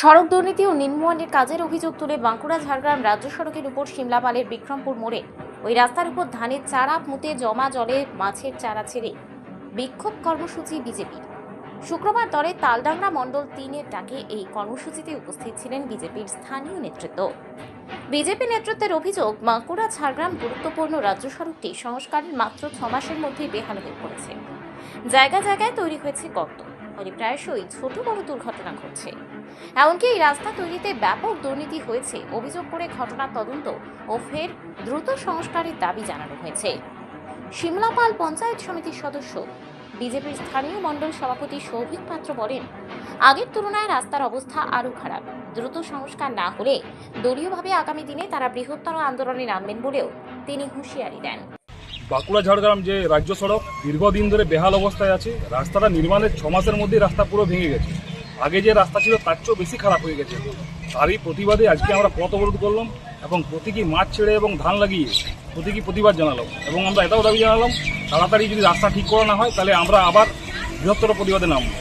সড়ক দুর্নীতি ও নিম্নমানের কাজের অভিযোগ তুলে বাঁকুড়া, ঝাড়গ্রাম রাজ্য সড়কের উপর সিমলাপালের বিক্রমপুর মোড়ে। ওই রাস্তার উপর ধানের চারা মুতে জমা জলে মাছের চারা ছেড়ে। বিক্ষোভ কর্মসূচি বিজেপির শুক্রবার দলের তালডাংরা মণ্ডল তিনের ডাকে এই কর্মসূচিতে উপস্থিত ছিলেন বিজেপির স্থানীয় নেতৃত্ব। বিজেপি নেতৃত্বের অভিযোগ, বাঁকুড়া, ঝাড়গ্রাম গুরুত্বপূর্ণ রাজ্য সড়কটি সংস্কারের মাত্র ছ মাসের মধ্যেই বেহাল হয়ে পড়েছে। জায়গা জায়গায় তৈরি হয়েছে গর্ত। ফলে প্রায়শই ছোট বড় দুর্ঘটনা ঘটছে। এমনকি এই রাস্তা তৈরিতে ব্যাপক দুর্নীতি হয়েছে, অভিযোগ করে ঘটনার তদন্ত ও ফের দ্রুত সংস্কারের দাবি জানানো হয়েছে। শিমলাপাল পঞ্চায়েত সমিতির সদস্য, বিজেপির স্থানীয় মণ্ডল সভাপতি সৌভিক পাত্র বলেন, আগের তুলনায় রাস্তার অবস্থা আরও খারাপ। দ্রুত সংস্কার না হলে দলীয়ভাবে আগামী দিনে তারা বৃহত্তর আন্দোলনে নামবেন বলেও তিনি হুঁশিয়ারি দেন। বাঁকুড়া ঝাড়গ্রাম যে রাজ্য সড়ক দীর্ঘদিন ধরে বেহাল অবস্থায় আছে। রাস্তাটা নির্মাণের ছ মাসের মধ্যেই রাস্তা পুরো ভেঙে গেছে। আগে যে রাস্তা ছিল তার চেয়েও বেশি খারাপ হয়ে গেছে তারই প্রতিবাদে আজকে আমরা পথ অবরোধ করলাম এবং প্রতীকী মাছ ছেড়ে এবং ধান লাগিয়ে প্রতীকী প্রতিবাদ জানালাম এবং আমরা এটাও দাবি জানালাম, তাড়াতাড়ি যদি রাস্তা ঠিক করা না হয়, তাহলে আমরা আবার বৃহত্তর প্রতিবাদে নামবো।